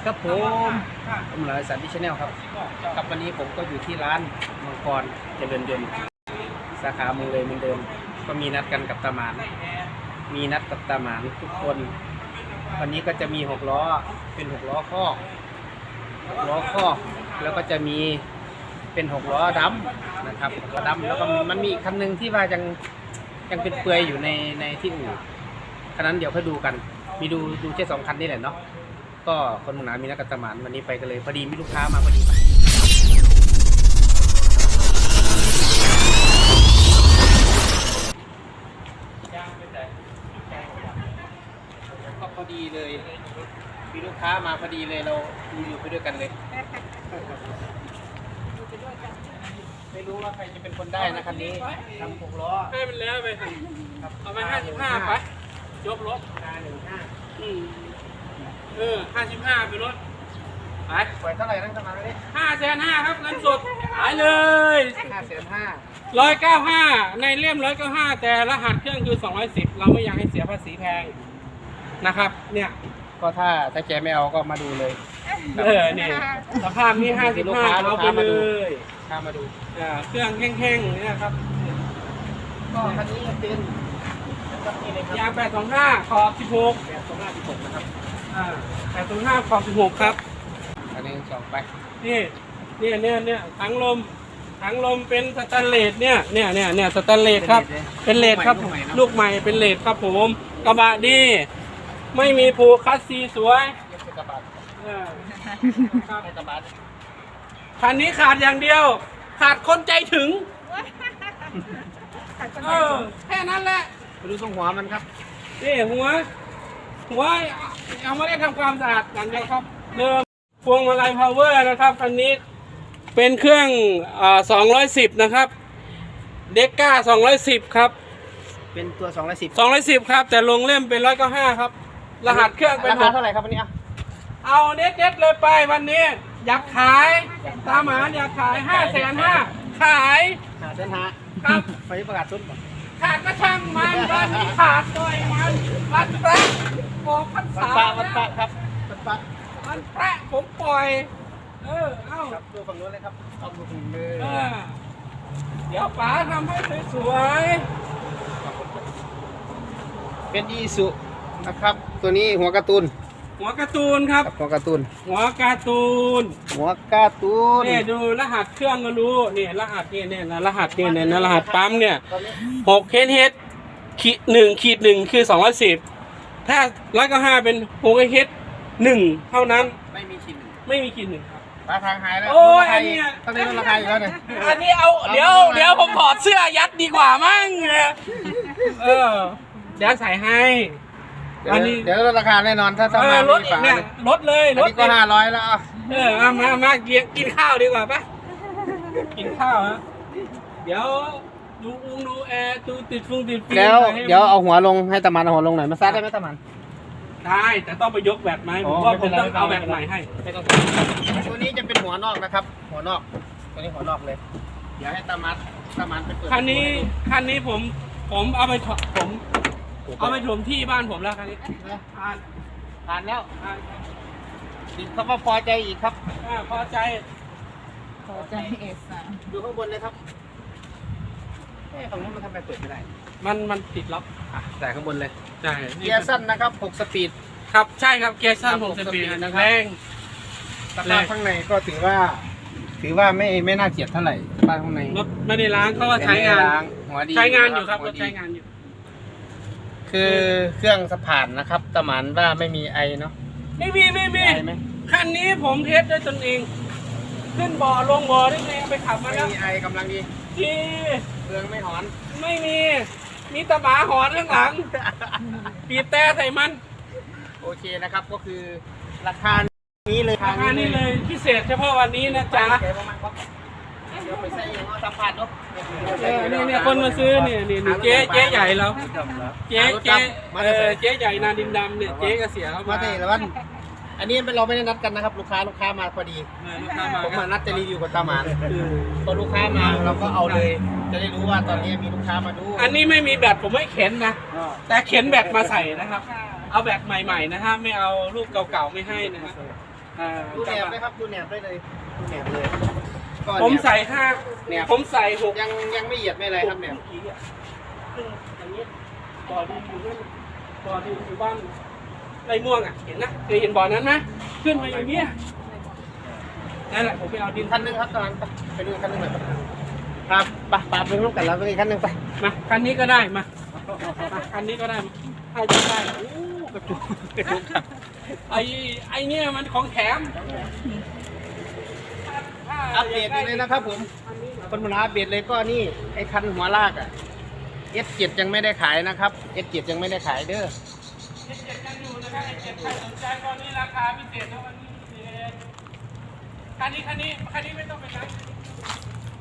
ดีครับผมผมหลายสันดิชแนลครับครับวันนี้ผมก็อยู่ที่ร้านมังกรเจริญยนต์สาขาเมืองเลยเหมือนเดิม ก็มีนัดกันกับตาหมาน มีนัดกับตาหมานทุกคน วันนี้ก็จะมีหกล้อเป็นหกล้อคอกหกล้อคอกแล้วก็จะมีเป็นหกล้อดำนะครับหกล้อดำแล้วก็มันมีอีกคันหนึ่งที่ว่ายังยังเป็นเปลือยอยู่ในในที่อู่คันนั้นเดี๋ยวค่อยดูกัน มีดูดูแค่สองคันนี่แหละเนาะ ก็คนหมุนามีนักกตมานวันนี้ไปกันเลยพอดีมีลูกค้ามาพอดีไปก็พอดีเลยมีลูกค้ามาพอดีเลยเราดูอยู่ไปด้วยกันเลยไม่รู้ว่าใครจะเป็นคนได้นะคันนี้ทำหกล้อให้มันแล้วไปครับเอาไปห้าสิบห้าไปยกรถห้าหนึ่งห้าอืม เออห้าสิบห้าไปรถไปปล่อยเท่าไหร่นั่งสมาธิห้าแสนห้าครับเงินสดขายเลยห้าแสนห้าร้อยเก้าห้าในเล่มร้อยเก้าห้าแต่รหัสเครื่องคือสองร้อยสิบเราไม่อยากให้เสียภาษีแพงนะครับ เนี่ยก็ถ้าถ้าแกไม่เอาก็มาดูเลย เออเนี่ยสภาพนี้ห้าสิบลูกห้าค้าเอาไปลูกค้ามาเลดูยข้ามาดูอ่าเครื่องแห้งๆเนี่ยครับ ก็คันนี้จะเป็นก็นี่เลยครับยางแปดสองห้าขอบสิบหกแปดสองห้าสิบหกนะครับ อ่าแปดสองห้าขอบสิบหกครับ อันนี้สองไปนี่เนี่ยเนี่ยเนี่ยถังลมถังลมเป็นสแตนเลสเนี่ยเนี่ยเนี่ยเนี่ยสแตนเลสครับ เป็นเลสครับ ลูกใหม่เป็นเลสครับผมกระบะดี ไม่มีผูกคัสซีสวยเย็บเป็นกระบะเออครับเป็นกระบะคันนี้ขาดอย่างเดียว ขาดคนใจถึงเออแค่นั้นแหละไปดูทรงหัวมันครับนี่หัวหัว เอาไม่ได้ทำความสะอาดอย่างเดียวครับเดิมพวงมาลัยพาวเวอร์นะครับคันนี้เป็นเครื่องอ่า210 นะครับ เด็กก้า210 ครับ เป็นตัวสองร้อยสิบ210 ครับ แต่ลงเล่มเป็น195ครับ รหัสเครื่องเป็นราคาเท่าไหร่ครับวันนี้อะเอาเน็ตๆเลยไปวันนี้ อยากขายตามหมานอยากขาย5 5 0 0 0ขายหาเส้นหาครับไปประกาศชุดก่อน ขาดก็ช่างมันวันนี้ขาดด้วยมันวันแรกบอกพันสานปะวันปะครับวันปะมันแปะผมปล่อย เออ เอ้าครับดูฝั่งนู้นเลยครับเอาดูฝั่งเลยเออเดี๋ยวป๋าทำให้สวยเป็นอีสุนะครับ ตัวนี้หัวการ์ตูน หัวการ์ตูนครับครับ หัวการ์ตูน หัวการ์ตูน หัวการ์ตูนนี่ดูรหัสเครื่องก็รู้นี่รหัสนี่เนี่ยนะรหัสนี่เนี่ยนะรหัสปั๊มเนี่ยตอนนี้หกเฮดเฮดขีดหนึ่งขีดหนึ่งคือสองร้อยสิบถ้าร้อยก็ห้าเป็นหกเฮดหนึ่งเท่านั้นไม่มีชิ้นไม่มีขีดหนึ่งครับราคาหายแล้วโอ้ยราคาอันเนี้ยตอนนี้ลดราคาอีกแล้วเนี่ยอันนี้เอาเดี๋ยวเดี๋ยวผมถอดเสื้อยัดดีกว่ามั้งเออเดี๋ยวใส่ให้ เดี๋ยวอันนี้ เดี๋ยวลดราคาแน่นอนถ้าเอทำอมาลดมีอีกฝาเนี่ยเนี่ยลดเลยอันลดนี้ก็ห้าร้อยแล้วอะเออเอามามากินกินข้าวดีกว่าปะกินข้าวฮะเดี๋ยวดูอุ้งดูแอร์ดูติดฟุงติดฟิล์มแล้วให้เดี๋ยวเอาหัวลงให้ตะมันเอาหัวลงหน่อยมาซัดได้ไหมตะมัน ได้แต่ต้องไปยกแบบไหมอ๋ผอมว่าไม่ผเป็มนไรต้องเอาไม่แบเป็นบไร ใหม่ให้ ตัวนี้จะเป็นหัวนอกนะครับ หัวนอกตัวนี้หัวนอกเลย เดี๋ยวให้ตะมันตะมันไปเปิดคันนี้คันนี้ผมผมเอาไปถอผม เอาไปถมที่บ้านผมแล้วคันนี้นะผ่านผ่านแล้วผ่านติดคำว่าพอใจอีกครับอ่าพอใจพอใจเอสอะดูข้างบนเลยครับเอ๊ะฝั่งนู้นมันทำไมเปิดไม่ได้ มันมันติดล็อกอะใส่ข้างบนเลยใช่เกียร์สั้นนะครับ6สปีดครับใช่ครับเกียร์สั้นครับผมสปีดผมสปีดนะครับแรงสแรภางพข้างในก็ถือว่า ถือว่าไม่ไม่น่าเกลียดเท่าไหร่สภาพข้างในรถไม่ได้ล้างเขาว่าใช้งานไม่ได้ล้หัวดีใช้งานอยู่ครับหัรวถดีใช้งานอยู่ คือเครื่องสะพานนะครับตะหมันว่าไม่มีไอเนาะไม่มีไม่มีไอไหมคันนี้ผมเทสด้วยตนเอง ขึ้นบ่อลงบ่อได้เองไปขับมาไม่แล้วมีไอกำลังดีที่เครื่องไม่หอน ไม่มี มีตะหมาหอนข้างหลังปีบแต่ใส่มันโอเคนะครับก็คือราคานี้เลยราคานี้เลยพิเศษเฉพาะวันนี้นะจ๊ะ เดี๋ยวประมาณครับเดี๋ยวไปใส่อย่างเอาสัมผัสเนาะ เออนี่เนี่ยคนมาซื้อเนี่ยนี่นี่เจ๊เจ๊ใหญ่เราเจ๊เจ๊เออเจ๊ใหญ่นาดินดำเนี่ยเจ๊ก็เสียเข้ามามาเตะละวัน อันนี้เป็นเราไม่ได้นัดกันนะครับ ลูกค้าลูกค้ามาพอดี เออลูกค้ามาผมมานัดจะรีวิวกับตาหมานเออพอลูกค้ามาเราก็เอาเลย จะได้รู้ว่าตอนนี้มีลูกค้ามาดูอันนี้ไม่มีแบตผมไม่เข็นนะ แต่เข็นแบตมาใส่นะครับ เอาแบตใหม่ๆนะฮะไม่เอารูปเก่าๆไม่ให้นะฮะอ่าดูแหนบเลยครับดูแหนบได้เลยดูแหนบเลย ก็ผมแหนบใส่ห้าแหนบผมใส่หกยังยังไม่เหยียดไม่อะไรครับแหนบกี่อะซึ่งอย่างนี้บ่อดินอยู่นั่นบ่อดินอยู่บ้านไรม่วงอะ เห็นนะเคยเห็นบ่อนั้นไหมขึ้นมาอย่างเงี้ยนั่นแหละผมไปเอาดินคันหนึงครับตอนนั้นไปไปดูคันหนึงหน่อยครับไปไปไปร่วมกันแล้วไปอีกคันหนึงไปมาคันนี้ก็ได้มามาคันนี้ก็ได้มาให้จะได้โอ้กระจุกกระจุกครับไอ้ไอ้เนี่ยมันของแถม อัปเดตเลยนะครับผมคนมาอัปเดตเลยก็นี่ไอ้คันหัวลากอะ S7 ยังไม่ได้ขายนะครับ S7 ยังไม่ได้ขายเด้อเจ็ดเจ็ดกันอยู่นะครับไอ้เจ็ดใครสนใจตอนนี้ราคาพิเศษนะวันนี้พิเศษคันนี้คันนี้คันนี้ไม่ต้องไปไหน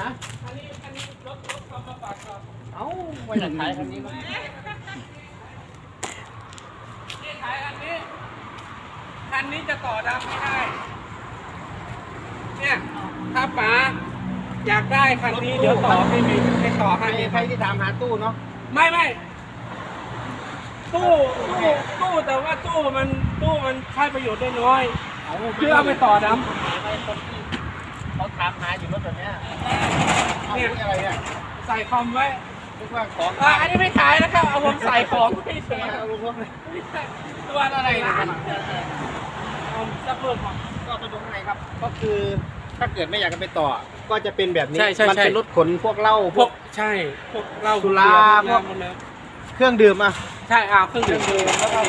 ฮะคันนี้คันนี้รถรถความมาฝากก่อนเอ้าไม่อยากขายคันนี้มั้งนี่ขายคันนี้คันนี้จะต่อดำไม่ได้ เนี่ย ถ้าป๋าอยากได้คันนี้เดี๋ยวต่อให้มีให้ต่อใครให้ใครที่ถามหาตู้เนาะไม่ไม่ตู้ตู้ตู้แต่ว่าตู้มันตู้มันใช้ประโยชน์ได้น้อยเพื่อเอาไปต่อดไม่คนที่เขาถามหาอยู่รถแบบเนี้ยเอาเนี่ยนี่อะไรเนี่ยำใส่คอมไว้นึกว่าของอ่าอันนี้ไม่ขายนะครับเอาผมใส่ของเฉยเอาลงรถเลยๆตัวอะไรนะ เอาซับเพิ่มของก็ไปดูข้างในครับ ก็คือถ้าเกิดไม่อยากจะไปต่อ ก็จะเป็นแบบนี้ใช่ใช่มัเป็นใช่รถขนพวกเหล้าพวกใช่ พวกเหล้าสุราพพววก กหมดเลยเครื่องดื่มอะใช่อ่าเครื่องเครื่ดื่องมดื่มแล้วก็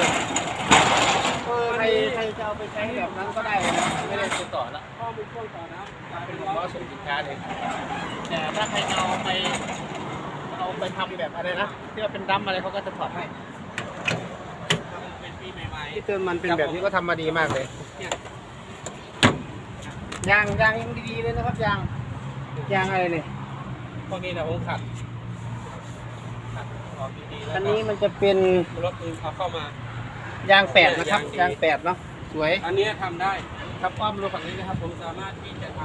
เออใครใครจะเอาไปใช้แบบนั้นก็ได้นะไม่ได้ไปต่อละข้อมูลช่วงต่อนะกลายเป็เป็นนล้ล้ออส่งสินค้าเลยแต่ถ้าใครเอาไปเอาไปทำแบบอะไรนะที่ว่าเป็นดัมอะไรเขาก็จะถอดให้เป็นปี ใหม่ที่เติมมันเป็นแบบนี้ก็ทำมาดีมากเลยๆเนี่ยยางยางยังดีๆเลยนะครับยางยางอะไรเนี่ยพวกนี้นะผมขัดขัดออกดีๆแล้วอันก็นี้มันจะเป็นรถอื่นเอาเข้ามายางแปดนะครับ ยางดียางแปดเนาะสวยอันนี้ทำได้ครับอ้อมรูฝั่งนี้นะครับ ผมสามารถที่จะท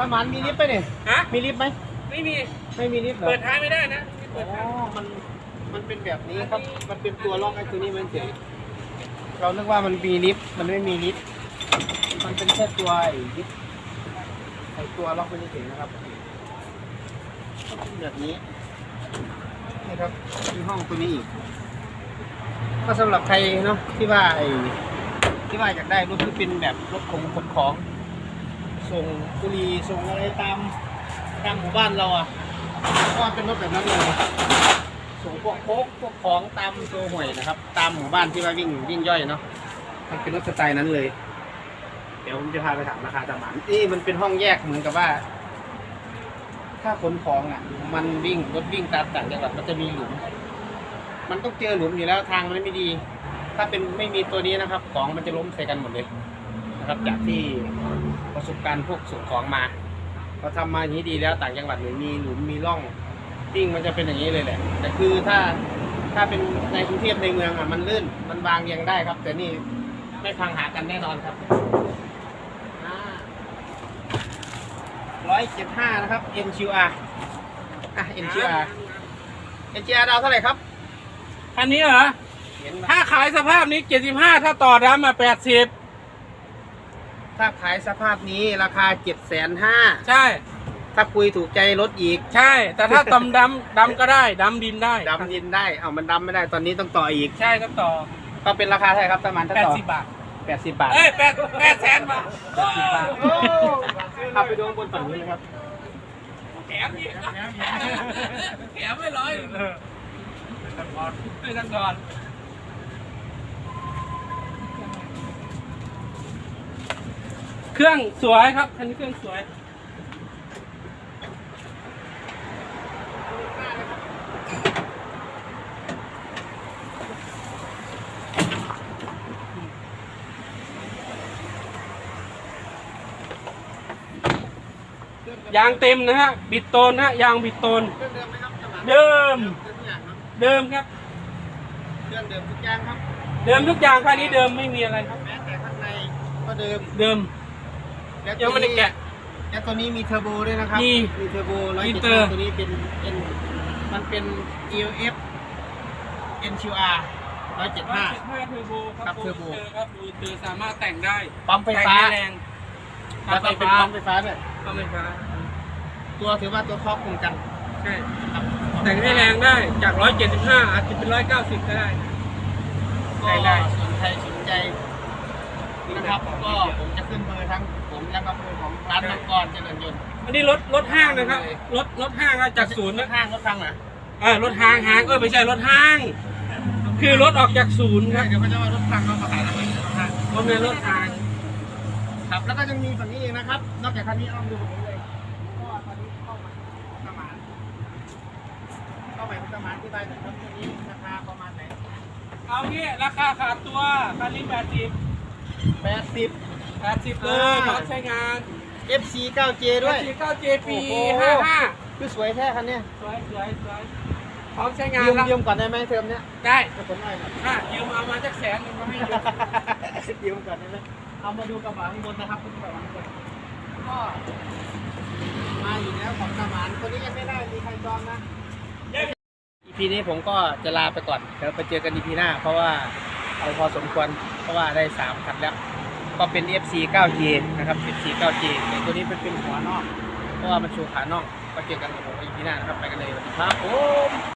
ประมาณมีลิฟต์ไหมเนี่ยำฮะมีลิฟต์ไหมไม่มีไม่มีลิฟต์เหรอเปิดท้ายไม่ได้นะไม่อ๋เปิดท้ายอมัน มันเป็นแบบนี้ครับ มันเป็นตัวล็อกไอ้ตัวนี้มันเฉยเรานึกว่ามันมีลิฟต์มันไม่มีลิฟต์มันเป็นแค่ตัวไอ้ลิฟต์ไอ้ตัวล็อกมันเฉยๆนะครับก็เป็นแบบนี้นี่ครับมีห้องตัวนี้อีกก็สำหรับใครเนาะที่ว่าไอ้ที่ว่าอยากได้รถที่เป็นแบบรถของขนของส่งบุหรี่ส่งอะไรตามตามหมู่บ้านเราอะก็เป็นรถแบบนั้นเลย ส่งพวกโค้กพวกของตามโซห่วยนะครับ ตามหมู่บ้านที่ว่าวิ่งวิ่งย่อยเนาะมันเป็นรถสไตล์นั้นเลย เดี๋ยวผมจะพาไปถามราคาตามหมานนี่มันเป็นห้องแยกเหมือนกับว่า ถ้าขนของอะ มันวิ่งรถวิ่งตามต่างจังหวัดมันจะมีหลุม มันต้องเจอหลุมอยู่แล้วทางมันไม่ดี ถ้าเป็นไม่มีตัวนี้นะครับ ของมันจะล้มใส่กันหมดเลยนะครับ จากที่ประสบการณ์พวกส่งของมาเราทำมาอย่างนี้ดีแล้วต่างจังหวัดเนี่ยมีหลุมมีร่อง วิ่งมันจะเป็นอย่างนี้เลยแหละ แต่คือถ้าถ้าเป็นในกรุงเทพในเมืองอะมันลื่นมันวางเรียังได้ครับ แต่นี่ไม่พังหากันแน่นอนครับร้อยเจ็ดห้านะครับ NQR อะ NQR NQR ดาวเท่าไหร่ครับ อันนี้เหรอ เห็นไหมถ้าขายสภาพนี้ 75 ถ้าต่อดำมา 80 ถ้าขายสภาพนี้ราคาเจ็ดแสนห้า ใช่ ถ้าคุยถูกใจลดอีกใช่ แต่ถ้าตำดำดำก็ได้ดำดินได้ดำดินได้เอามันดำไม่ได้ตอนนี้ต้องต่ออีก ใช่ต้องต่อก็เป็นราคาเท่าไหร่ครับประมาณถ้าต่อ80บาทแปดสิบบาทเอ้ยแปดแปดแสนบาทแปดสิบบาทเอาไปดูข้างบนฝั่งนี้นะครับแถมอีกแถมไม่ร้อยไม่ต้องก่อนเครื่องสวยครับคันนี้เครื่องสวย ยางเต็มนะฮะ บิดโตนนะฮะ ยางบิดโตนเครื่องเดิมไหมครับประมาณเดิมเครื่องทุกอย่างเนอะเดิมครับ เครื่องเดิมทุกอย่างครับ เดิมทุกอย่างคันนี้เดิมไม่มีอะไรครับ แม้แต่ข้างในก็เดิม เดิม และยังไม่ได้แกะ และตัวนี้มีเทอร์โบด้วยนะครับ มีมีเทอร์โบร้อยอินเจ็ดเตอร์ ตัวนี้เป็นเป็นมันเป็น ELF NQR ร้อยเจ็ดห้า 175เทอร์โบคครัรับบเทอร์โบบูสครับบูสเตอร์สามารถแต่งได้ปั๊มไฟฟ้าแต่งให้แรงแล้วก็เป็นปั๊มไฟฟ้าด้วย ปั๊มไฟฟ้า ตัวถือว่าตัวครอบคลุมกันใช่ครับแต่งให้แรงได้จาก 175 อาจจะเป็น 190 ก็ได้ ก็ได้ได้ส่วนใครสนใจนะครับก็ผมจะขึ้นเบอร์ทั้งผมแล้วก็เบอร์ของร้านมังกรเจริญยนต์อันนี้รถรถห้างนะครับรถรถห้างอะจากศูนย์รนะถห้างรถฟังเหรอเออรถห้างห้างเออไม่ใช่รถห้าง คือรถออกจากศูนย์ครับเดี๋ยวเขาจะว่ารถฟังเขามาขายทำไมรถห้างรถเป็นรถห้าง ครับแล้วก็ยังมีฝั่งนี้เองนะครับ นอกจากคันนี้เอามาดูฝั่งนี้เลยก็ตอนนี้เข้ามาประมาณ เข้าไปประมาณที่บ้านหนะครับตัวนี้ราคาประมาณไหนเอางี้ราคาขาดตัวคันนี้80แปดสิบ80เลยพร้อมใช้งาน FC 9J ด้วย 49 j ปีโอ้โห 55คือสวยแท้คันเนี้ยสวยสวยสวยพร้อมใช้งานยืมแล้วยืมก่อนได้ไหมเทอมเนี้ยได้ให้ผมหน่อยครับอะยืมเอามาจากแสนหนึงมาให้ยืมยืมก่อนได้ไหมเอามาดูกระบะข้างบนนะครับคุณกระบะข้างบนก็มาอยู่แล้วของกระบะคนนี้ยังไม่ได้มีใครจองนะ พีนี้ผมก็จะลาไปก่อนเดี๋ยวไปเจอกัน EP หน้า เพราะว่าเอาพอสมควรเพราะว่าได้3คันแล้ว ก็เป็น FC 9G นะครับ FC 9G แต่ตัวนี้เป็นเป็นหัวนอก เพราะว่ามันชูขานอกก็เจอกันกับผม EP หน้านะครับไปกันเลยสวัสดีครับผม